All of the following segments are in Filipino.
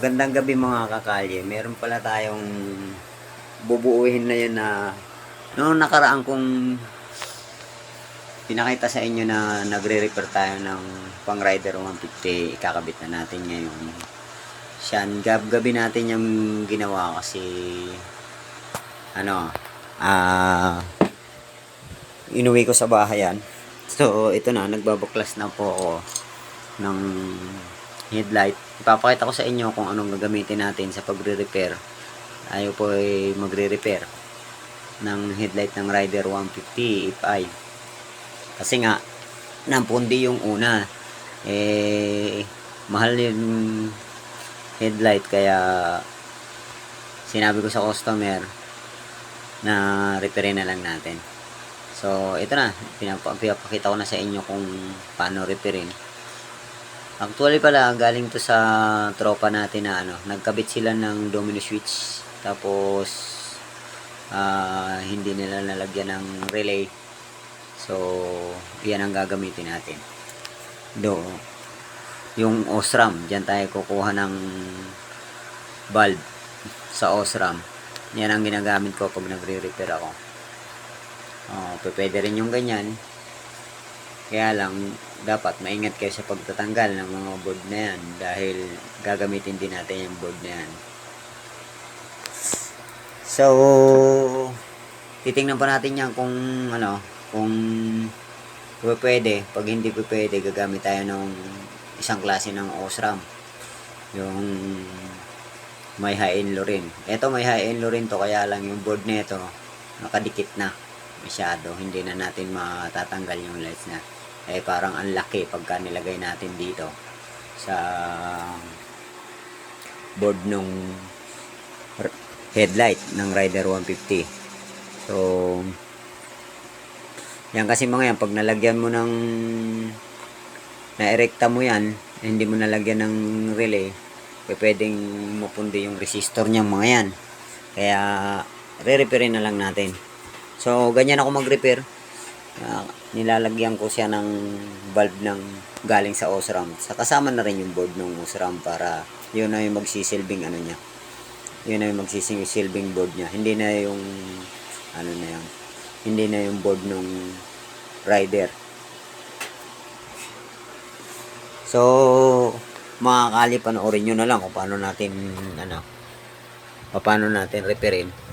Magandang gabi mga kakalye. Meron pala tayong bubuuhin na yun na noong nakaraan kong pinakita sa inyo na nagre-repair tayo ng pang rider 150 ikakabit na natin ngayon. Siyan, gab-gabi natin yung ginawa kasi ano ah inuwi ko sa bahay yan. So ito na, nagbabaklas na po ako ng headlight. Ipapakita ko sa inyo kung anong gagamitin natin sa pagre-repair. Tayo po ay magre-repair ng headlight ng Rider 150 FI. Kasi nga, nampundi yung una. Eh, mahal yung headlight kaya sinabi ko sa customer na repairin na lang natin. So, ito na. Pinapa- Pinapakita ko na sa inyo kung paano repairin. Actually pala, galing to sa tropa natin na ano, nagkabit sila ng domino switch. Tapos, ah, hindi nila nalagyan ng relay. So, yan ang gagamitin natin. Do, yung OSRAM, dyan tayo kukuha ng valve sa OSRAM. Yan ang ginagamit ko pag nagre-repair ako. Oh, pwede rin yung ganyan. Kaya lang, dapat maingat kayo sa pagtatanggal ng mga board na yan dahil gagamitin din natin yung board na yan. So, titingnan pa natin yan kung ano, kung pwede. Pag hindi pwede, gagamit tayo ng isang klase ng OSRAM. Yung may high-end rin. Ito may high-end rin to kaya lang yung board nito nakadikit na masyado. Hindi na natin matatanggal yung lights na eh parang ang laki pagka nilagay natin dito sa board nung headlight ng Rider 150 so yan kasi mga yan pag nalagyan mo ng na-erecta mo yan hindi mo nalagyan ng relay eh, pwedeng mapundi yung resistor niya mga yan. Kaya re-repairin na lang natin. So ganyan ako mag-repair. Ah, nilalagyan ko siya ng valve ng galing sa OSRAM. Sa kasama na rin yung board ng OSRAM para yun na yung magsisilbing ano niya. Yun na yung magsisilbing board niya. Hindi na yung ano na yan. Hindi na yung board ng rider. So, mga kali panoorin nyo na lang kung paano natin ano paano natin repairin.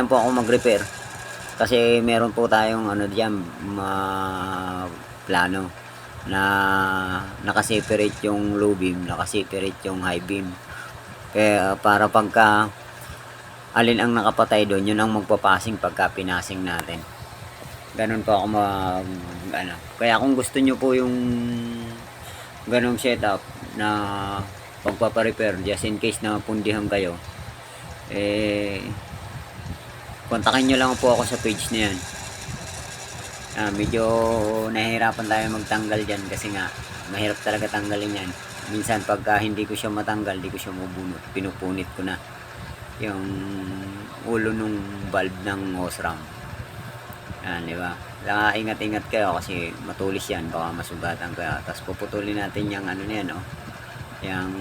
Ganyan po ako mag-repair. Kasi meron po tayong ano diyan, ma plano na naka-separate yung low beam, naka-separate yung high beam. Kaya para pagka alin ang nakapatay doon, yun ang magpapasing pagka pinasing natin. Ganun po ako mag ano. Kaya kung gusto nyo po yung ganong setup na pagpaparepair just in case na pundihan kayo eh kontakin nyo lang po ako sa page na yan Ah, medyo nahihirapan tayo magtanggal dyan kasi nga mahirap talaga tanggalin yan. Minsan pagka hindi ko siya matanggal, hindi ko siya mabunot. Pinupunit ko na yung ulo nung valve ng osram. Yan, di ba? Ingat-ingat kayo kasi matulis yan. Baka masugatan kayo. Tapos puputulin natin yung ano niyan, no? Yung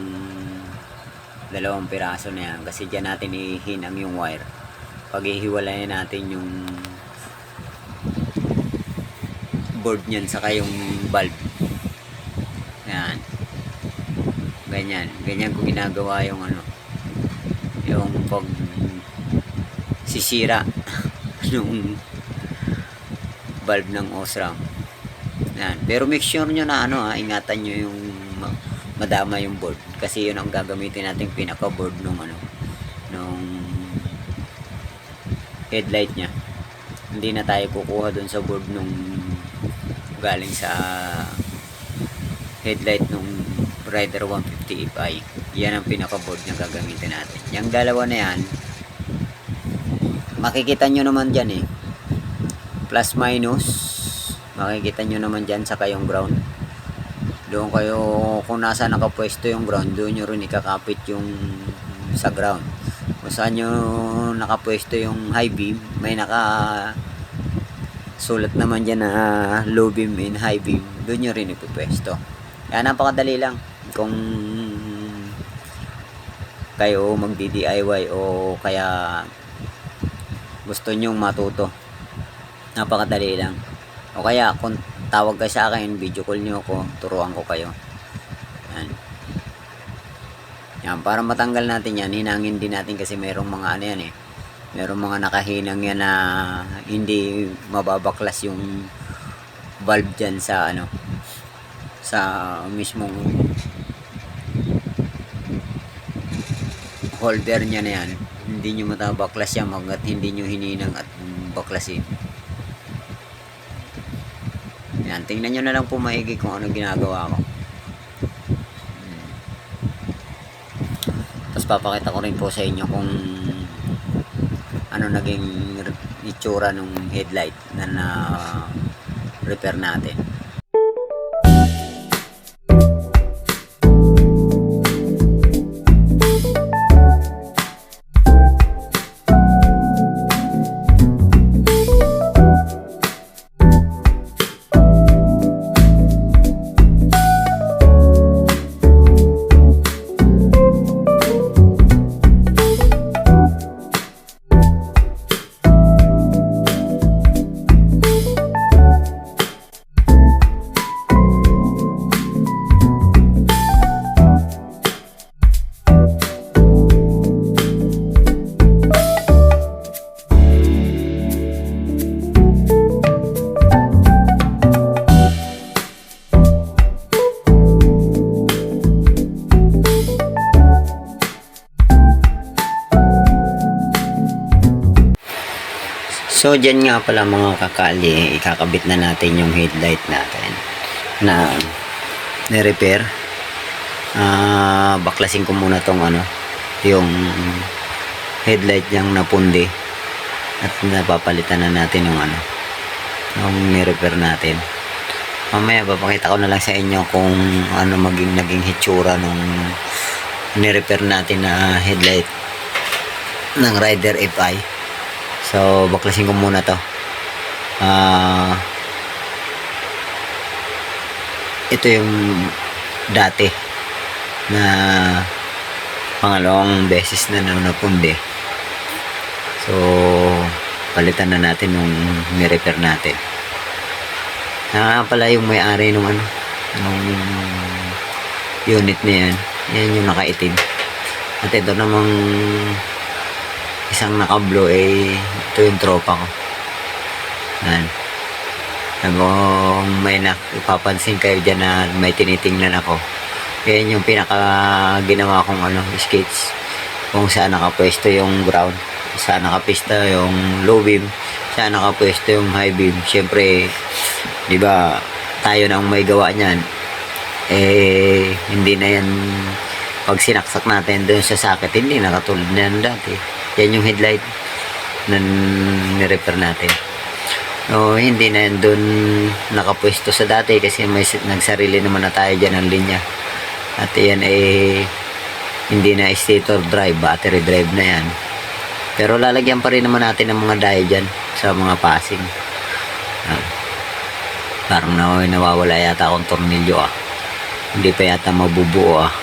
dalawang piraso na yan. Kasi dyan natin ihinang yung wire. Pag ihiwalayin natin yung board niyan saka yung bulb. Yan. Ganyan. Ganyan ko ginagawa yung ano. Yung pag sisira yung bulb ng osram. Yan. Pero make sure nyo na ano ha, ingatan nyo yung ma- madama yung board. Kasi yun ang gagamitin nating pinaka board nung ano nung headlight niya. Hindi na tayo kukuha dun sa board nung galing sa headlight nung Rider 150 Fi. Yan ang pinaka-board na gagamitin natin. Yung dalawa na yan, makikita nyo naman dyan eh. Plus minus, makikita nyo naman dyan sa kayong ground. Doon kayo, kung nasa nakapwesto yung ground, doon nyo rin ikakapit yung sa ground. Kung saan nyo nakapwesto yung high beam, may naka sulat naman dyan na low beam and high beam, doon nyo rin ipupwesto. Yan, napakadali lang. Kung kayo magdi-DIY o kaya gusto nyong matuto. Napakadali lang. O kaya kung tawag kayo sa akin, video call nyo ako, turuan ko kayo. Yan. Yan, para matanggal natin yan, hinangin din natin kasi merong mga ano yan eh. Merong mga nakahinang yan na hindi mababaklas yung valve dyan sa ano sa mismong holder niya na yan. Hindi nyo matabaklas yan hanggat hindi nyo hininang at baklasin. Yan tingnan nyo na lang po maigi kung ano ginagawa ko Hmm. tapos papakita ko rin po sa inyo kung ano naging itsura nung headlight na na repair natin So, dyan nga pala mga kakali, ikakabit na natin yung headlight natin na ni-repair. Ah, baklasin ko muna tong ano, yung headlight niyang napundi at napapalitan na natin yung ano, yung ni-repair natin. Mamaya papakita ko na lang sa inyo kung ano maging naging hitsura nung ni-repair natin na headlight ng Rider FI. So, baklasin ko muna to. Ah, ito yung dati na pangalawang beses na na napundi. So, palitan na natin nung ni-repair natin. Na pala yung may-ari nung ano, nung unit na yan. Yan yung nakaitim. At ito namang isang nakablo eh ito yung tropa ko. Yan. Kung may na, ipapansin kayo dyan na may tinitingnan ako. Yan yung pinaka ginawa kong ano skates kung saan nakapwesto yung ground saan nakapwesto yung low beam saan nakapwesto yung high beam. Syempre di ba tayo na ang may gawa niyan. Eh hindi na yan pag sinaksak natin doon sa socket hindi na katulad na yan dati yan yung headlight na nirepair natin O hindi na yan doon nakapwesto sa dati kasi may nagsarili naman na tayo dyan ng linya. At yan eh hindi na stator drive, battery drive na yan. Pero lalagyan pa rin naman natin ng mga daya dyan sa mga passing. Ah, parang naw- nawawala yata akong tornilyo ah. Hindi pa yata mabubuo ah.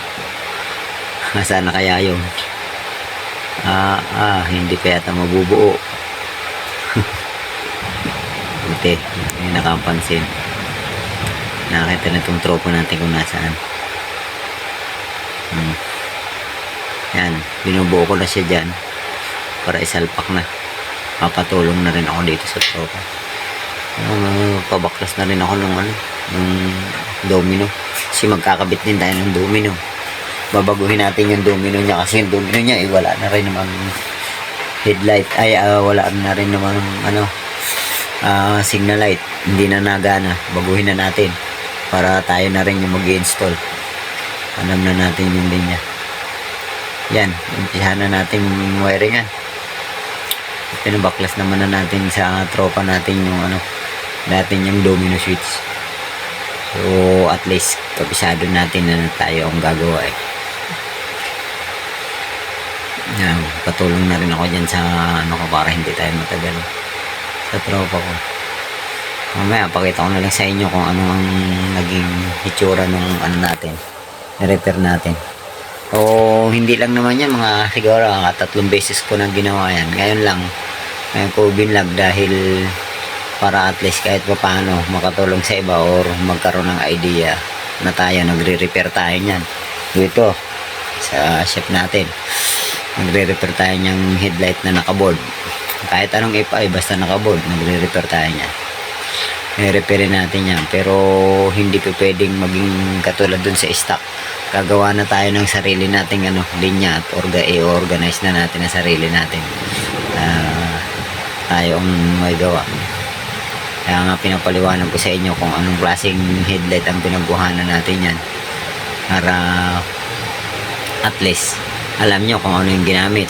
Sana kaya yun. Ah, ah, hindi pa yata mabubuo. Buti, may nakapansin. Nakakita na itong tropo natin kung nasaan. Hmm. Yan, binubuo ko na siya dyan para isalpak na. Papatulong na rin ako dito sa tropa. Uh, pabaklas na rin ako ng ano, ng domino. Kasi magkakabit din tayo ng domino. Babaguhin natin yung domino niya kasi yung domino niya eh wala na rin naman headlight. Ay ah, wala na rin naman ano ah, signal light. Hindi na nagana. Baguhin na natin para tayo na rin yung mag install alam na natin yung linya. Yan umpisahan na natin wiringan pinabaklas naman na natin sa tropa natin yung ano natin yung domino switch. So at least kabisado natin na tayo ang gagawa eh yan, patulong na rin ako dyan sa ano ko para hindi tayo matagal sa tropa ko. Mamaya, pakita ko na lang sa inyo kung ano ang naging itsura nung ano natin, na-repair natin. O hindi lang naman yan, mga siguro tatlong beses ko nang ginawa yan. Ngayon lang, ngayon ko binlag dahil para at least kahit pa paano makatulong sa iba or magkaroon ng idea na tayo nagre-repair tayo niyan. Dito, sa shop natin nagre-repair tayo niyang headlight na nakaboard. Kahit anong FI basta nakaboard nagre-repair tayo niya. I-repairin natin yan. Pero hindi pa pwedeng maging katulad dun sa stock. Gagawa na tayo ng sarili nating ano, linya at orga, i-organize na natin ang sarili natin. Ah, tayo ang may gawa. Kaya nga pinapaliwanag ko sa inyo kung anong klaseng headlight ang pinagbuhanan natin yan. Para at least alam nyo kung ano yung ginamit.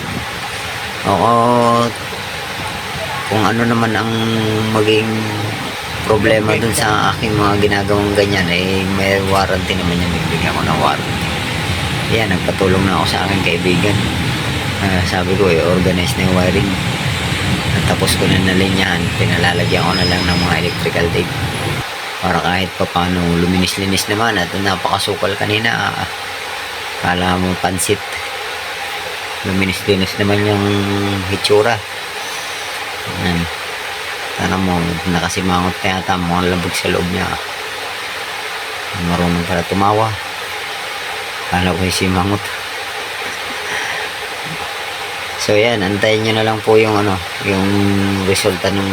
O kung ano naman ang maging problema dun sa aking mga ginagawang ganyan eh may warranty naman yan. Bibigyan ko ng warranty. Yan nagpatulong na ako sa aking kaibigan. Ah, sabi ko eh organize na yung wiring. Tapos ko na nalinyahan. Pinalalagyan ko na lang ng mga electrical tape. Para kahit pa paano luminis-linis naman at napakasukal kanina. Ah, kala mo pansit luminis-linis naman yung hitsura. Yan sana mo nakasimangot kaya yata mukhang labog sa loob niya. Marunong pala tumawa. Kala ko simangot. So yan antayin nyo na lang po yung ano yung resulta ng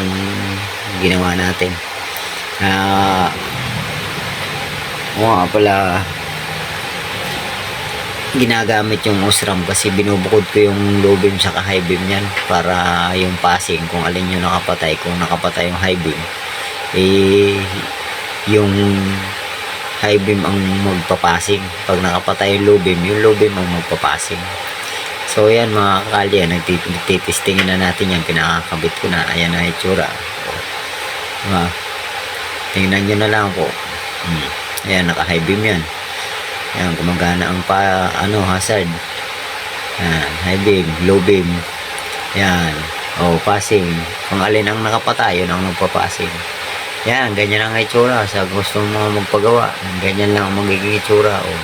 ginawa natin. Ah uh, pala ginagamit yung osram kasi binubukod ko yung low beam sa high beam yan para yung passing kung alin yung nakapatay kung nakapatay yung high beam. Eh yung high beam ang magpapasing pag nakapatay yung low beam yung low beam ang magpapasing so yan mga kakali yan nagtitistingin na natin yan. Pinakakabit ko na. Ayan na itsura. Diba? tingnan nyo na lang po hmm. ayan naka high beam yan yan, gumagana ang pa, ano, hazard. Yan, high beam, low beam. Yan. Oh, passing. Kung alin ang nakapatay, yun ang nagpa-passing. Yan, ganyan ang itsura. Sa gusto mo magpagawa, ganyan lang ang magiging itsura. Oh.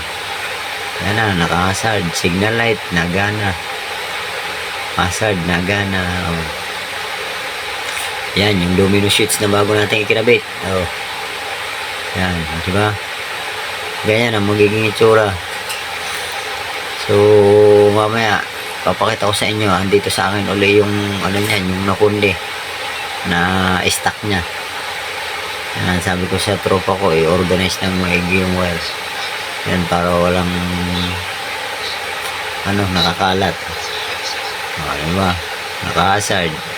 Yan na, naka-hazard. Signal light, nagana. Hazard, nagana. Oh. Yan, yung domino sheets na bago natin ikinabit. Oh. Yan, di ba? Ganyan ang magiging itsura. So mamaya papakita ko sa inyo andito sa akin uli yung ano niyan yung nakundi na stock niya. Yan, sabi ko sa tropa ko i-organize ng maigi yung wires. Yan para walang ano nakakalat. O diba naka-hazard. oh.